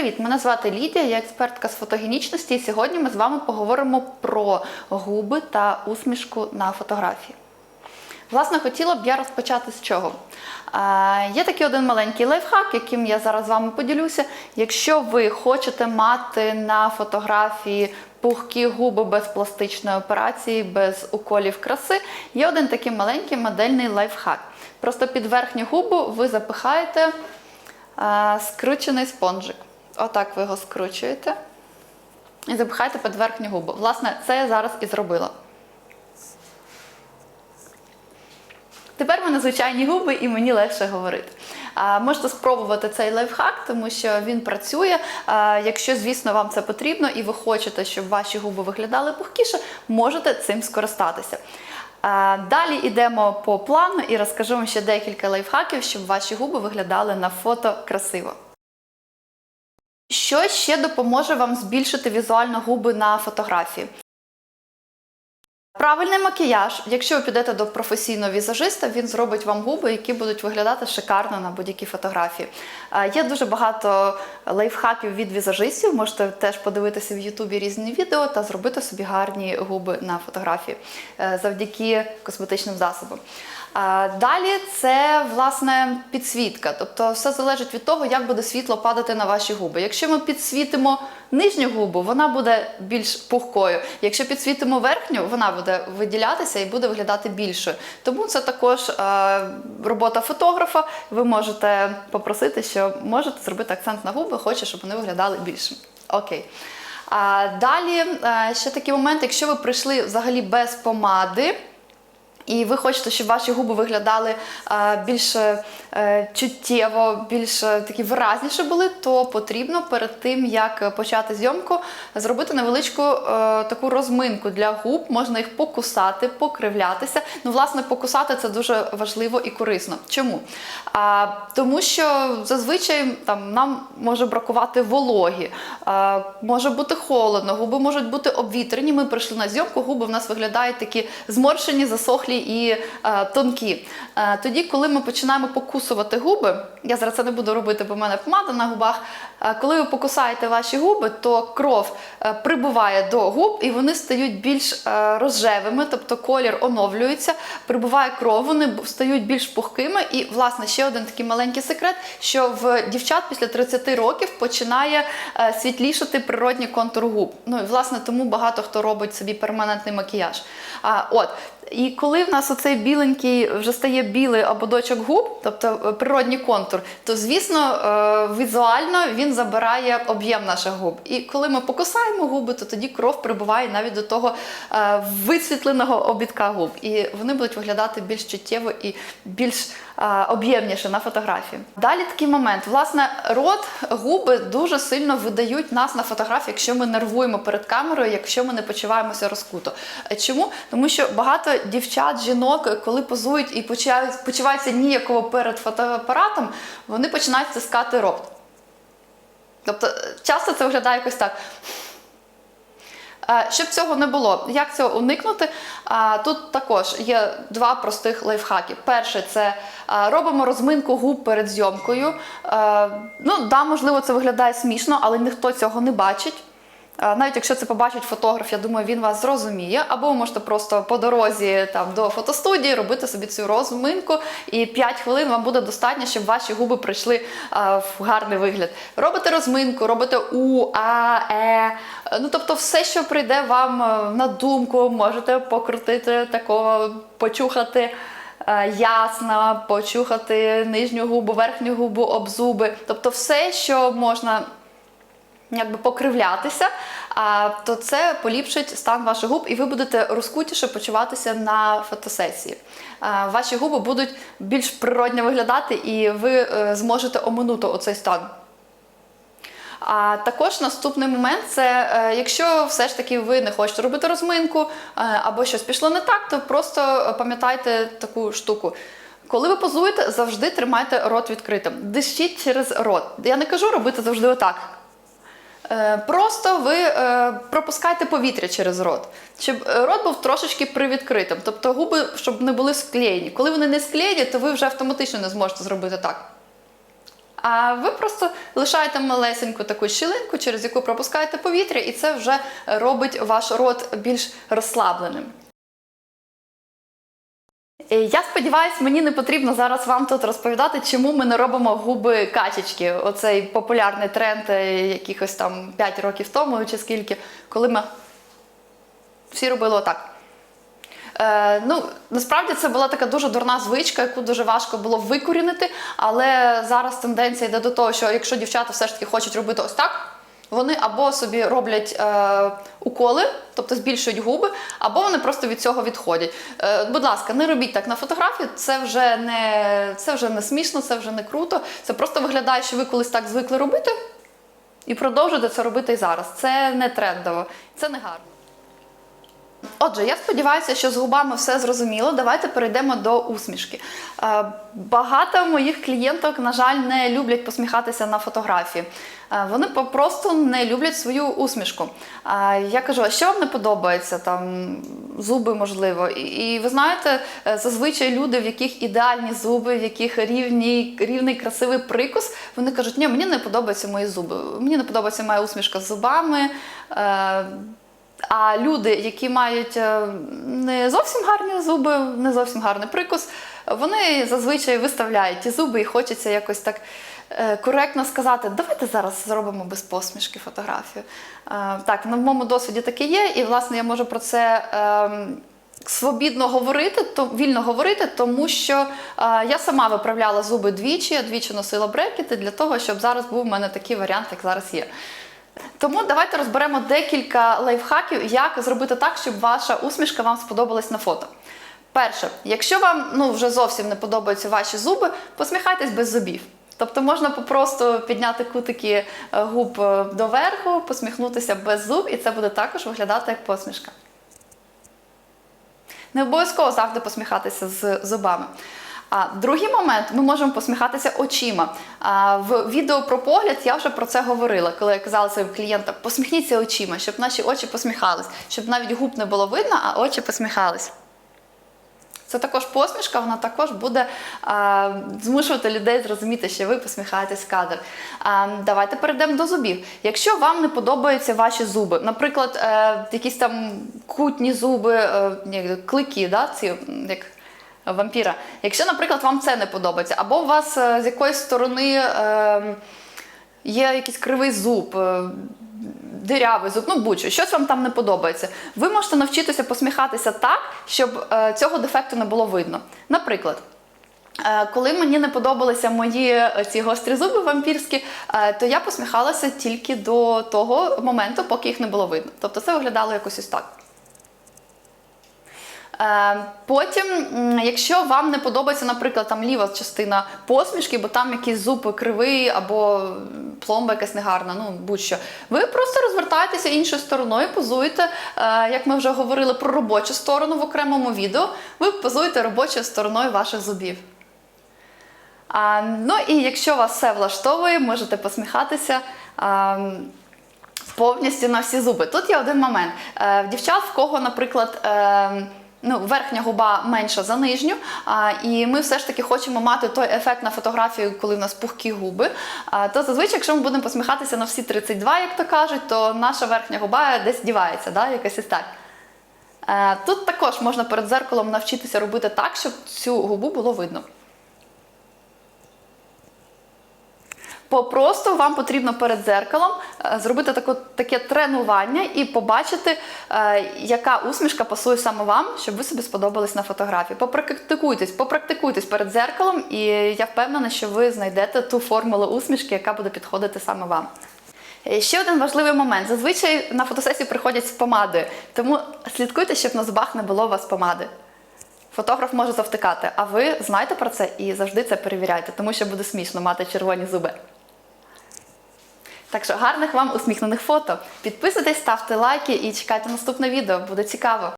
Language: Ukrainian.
Привіт, мене звати Лідія, я експертка з фотогенічності, і сьогодні ми з вами поговоримо про губи та усмішку на фотографії. Власне, хотіла б я розпочати з чого. Е, є такий один маленький лайфхак, яким я зараз з вами поділюся. Якщо ви хочете мати на фотографії пухкі губи без пластичної операції, без уколів краси, є один такий маленький модельний лайфхак. Просто під верхню губу ви запихаєте е, скручений спонжик. Отак ви його скручуєте і запихаєте під верхню губу. Власне, це я зараз і зробила. Тепер в мене звичайні губи і мені легше говорити. Можете спробувати цей лайфхак, тому що він працює. Якщо, звісно, вам це потрібно і ви хочете, щоб ваші губи виглядали пухкіше, можете цим скористатися. Далі йдемо по плану і розкажу вам ще декілька лайфхаків, щоб ваші губи виглядали на фото красиво. Що ще допоможе вам збільшити візуально губи на фотографії? Правильний макіяж. Якщо ви підете до професійного візажиста, він зробить вам губи, які будуть виглядати шикарно на будь-якій фотографії. Є дуже багато лайфхаків від візажистів. Можете теж подивитися в Ютубі різні відео та зробити собі гарні губи на фотографії е, завдяки косметичним засобам. Далі це власне підсвітка, тобто все залежить від того, як буде світло падати на ваші губи. Якщо ми підсвітимо нижню губу, вона буде більш пухкою. Якщо підсвітимо верхню, вона буде виділятися і буде виглядати більшою. Тому це також е, робота фотографа. Ви можете попросити, що можете зробити акцент на губи, хоче, щоб вони виглядали більшими. Окей. А далі е, ще такий момент, якщо ви прийшли взагалі без помади. І ви хочете, щоб ваші губи виглядали е, більш е, чуттєво, більш е, такі виразніше були, то потрібно перед тим, як почати зйомку, зробити невеличку таку розминку для губ. Можна їх покусати, покривлятися. Ну, власне, покусати це дуже важливо і корисно. Чому? А, тому що зазвичай там нам може бракувати вологі, а, може бути холодно, губи можуть бути обвітрені. Ми прийшли на зйомку, губи в нас виглядають такі зморшені, засохлі і е, тонкі. Е, тоді, коли ми починаємо покусувати губи, я зараз це не буду робити, бо в мене помада на губах. Е, коли ви покусаєте ваші губи, то кров е, прибуває до губ і вони стають більш е, розжевими, тобто колір оновлюється, прибуває кров, вони стають більш пухкими. І, власне, ще один такий маленький секрет, що в дівчат після 30 років починає е, світлішати природній контур губ. Ну і власне тому багато хто робить собі перманентний макіяж. А, от. І коли в нас оцей біленький вже стає білий ободочок губ, тобто е, природній контур, то звісно е, візуально він забирає об'єм наших губ. І коли ми покусаємо губи, то тоді кров прибуває навіть до того е, висвітленого обідка губ. І вони будуть виглядати більш чуттєво і більш об'ємніше на фотографії. Далі такий момент. Власне, рот, губи дуже сильно видають нас на фотографії, якщо ми нервуємо перед камерою, якщо ми не почуваємося розкуто. Е, Чому? Тому що багато дівчат, жінок, коли позують і почувають- почуваються ніяково перед фотоапаратом, вони починають стискати рот. Тобто е, часто це виглядає якось так. Е, Щоб цього не було, як цього уникнути? Тут також є два простих лайфхаки. Перше, це робимо розминку губ перед зйомкою. Е, Ну, да, можливо, це виглядає смішно, але ніхто цього не бачить. Навіть якщо це побачить фотограф, я думаю, він вас зрозуміє. Або ви можете просто по дорозі там до фотостудії робити собі цю розминку, і 5 хвилин вам буде достатньо, щоб ваші губи прийшли е, в гарний вигляд. Робите розминку, робите у, а, е. Ну тобто, все, що прийде вам е, на думку, можете покрутити такого, почухати. е, Ясно, почухати нижню губу, верхню губу, об зуби. Тобто все, що можна якби покривлятися, то це поліпшить стан ваших губ, і ви будете розкутіше почуватися на фотосесії. Ваші губи будуть більш природньо виглядати, і ви е, зможете оминути оцей стан. А також наступний момент це е, якщо все ж таки ви не хочете робити розминку е, або щось пішло не так, то просто пам'ятайте таку штуку. Коли ви позуєте, завжди тримайте рот відкритим. Дишіть через рот. Я не кажу робити завжди отак. Е, Просто ви пропускаєте повітря через рот, щоб е, рот був трошечки привідкритим, тобто губи, щоб не були склеєні. Коли вони не склеєні, то ви вже автоматично не зможете зробити так. А ви просто лишаєте малесеньку таку щілинку, через яку пропускаєте повітря, і це вже робить ваш рот більш розслабленим. Е, Я сподіваюся, мені не потрібно зараз вам тут розповідати, чому ми не робимо губи качечки. Оцей популярний тренд е, якихось там 5 років тому чи скільки, коли ми всі робили отак. Е, ну, насправді це була така дуже дурна звичка, яку дуже важко було викорінити. Але зараз тенденція йде до того, що якщо дівчата все ж таки хочуть робити ось так, вони або собі роблять е, уколи, тобто збільшують губи, або вони просто від цього відходять. Е, будь ласка, не робіть так на фотографії, це вже не, це вже не смішно, це вже не круто. Це просто виглядає, що ви колись так звикли робити, і продовжуєте це робити і зараз. Це не трендово, це не гарно. Отже, я сподіваюся, що з губами все зрозуміло. Давайте перейдемо до усмішки. Е, Багато моїх клієнток, на жаль, не люблять посміхатися на фотографії. Е, Вони просто не люблять свою усмішку. Е, Я кажу, а що вам не подобається? Там зуби, можливо. І, ви знаєте, зазвичай люди, в яких ідеальні зуби, в яких рівні, рівний красивий прикус, вони кажуть, ні, мені не подобаються мої зуби. Мені не подобається моя усмішка з зубами. А люди, які мають е, не зовсім гарні зуби, не зовсім гарний прикус, вони зазвичай виставляють ті зуби і хочеться якось так е, коректно сказати, давайте зараз зробимо без посмішки фотографію. Е, Так, на моєму досвіді таке є, і власне я можу про це. ем, Свобідно говорити, то вільно говорити, тому що я сама виправляла зуби двічі, я двічі носила брекети для того, щоб зараз був у мене такий варіант, як зараз є. Тому давайте розберемо декілька лайфхаків, як зробити так, щоб ваша усмішка вам сподобалась на фото. Перше, якщо вам ну, вже зовсім не подобаються ваші зуби, посміхайтесь без зубів. Тобто можна попросту підняти кутики е, губ е, доверху, посміхнутися без зуб, і це буде також виглядати як посмішка. Не обов'язково завжди посміхатися з зубами. А другий момент ми можемо посміхатися очима. А, в відео про погляд я вже про це говорила, коли я казала своїм клієнтам, посміхніться очима, щоб наші очі посміхались, щоб навіть губ не було видно, а очі посміхались. Це також посмішка, вона також буде а, змушувати людей зрозуміти, що ви посміхаєтесь в кадр. А, давайте перейдемо до зубів. Якщо вам не подобаються ваші зуби, наприклад, е, якісь там кутні зуби, е, клики, да, ці, як вампіра. Якщо, наприклад, вам це не подобається, або у вас е, з якоїсь сторони е, є якийсь кривий зуб. е, Дирявий зуб, ну будь-що, щось вам там не подобається. Ви можете навчитися посміхатися так, щоб е, цього дефекту не було видно. Наприклад, е, коли мені не подобалися мої е, ці гострі зуби вампірські, е, то я посміхалася тільки до того моменту, поки їх не було видно. Тобто це виглядало якось ось так. Е, Потім, якщо вам не подобається, наприклад, там ліва частина посмішки, бо там якийсь зуб кривий або пломба якась негарна, ну будь-що, ви просто розвертаєтеся іншою стороною, позуєте, е, як ми вже говорили про робочу сторону в окремому відео, ви позуєте робочою стороною ваших зубів. Ну і якщо вас все влаштовує, можете посміхатися. Повністю на всі зуби. Тут є один момент. Е, дівчат, в кого, наприклад, ну, верхня губа менша за нижню, а, і ми все ж таки хочемо мати той ефект на фотографії, коли в нас пухкі губи. А, то зазвичай, якщо ми будемо посміхатися на всі 32, як то кажуть, то наша верхня губа десь дівається, да, якась ось так. Е, Тут також можна перед зеркалом навчитися робити так, щоб цю губу було видно. Попросту вам потрібно перед зеркалом е, зробити таку, таке тренування і побачити, е, яка усмішка пасує саме вам, щоб ви собі сподобались на фотографії. Попрактикуйтесь, попрактикуйтесь перед зеркалом, і я впевнена, що ви знайдете ту формулу усмішки, яка буде підходити саме вам. Е, Ще один важливий момент. Зазвичай на фотосесію приходять з помадою, тому слідкуйте, щоб на зубах не було у вас помади. Фотограф може завтикати, а ви знаєте про це і завжди це перевіряйте, тому що буде смішно мати червоні зуби. Так що гарних вам усміхнених фото. Підписуйтесь, ставте лайки і чекайте наступне відео, буде цікаво.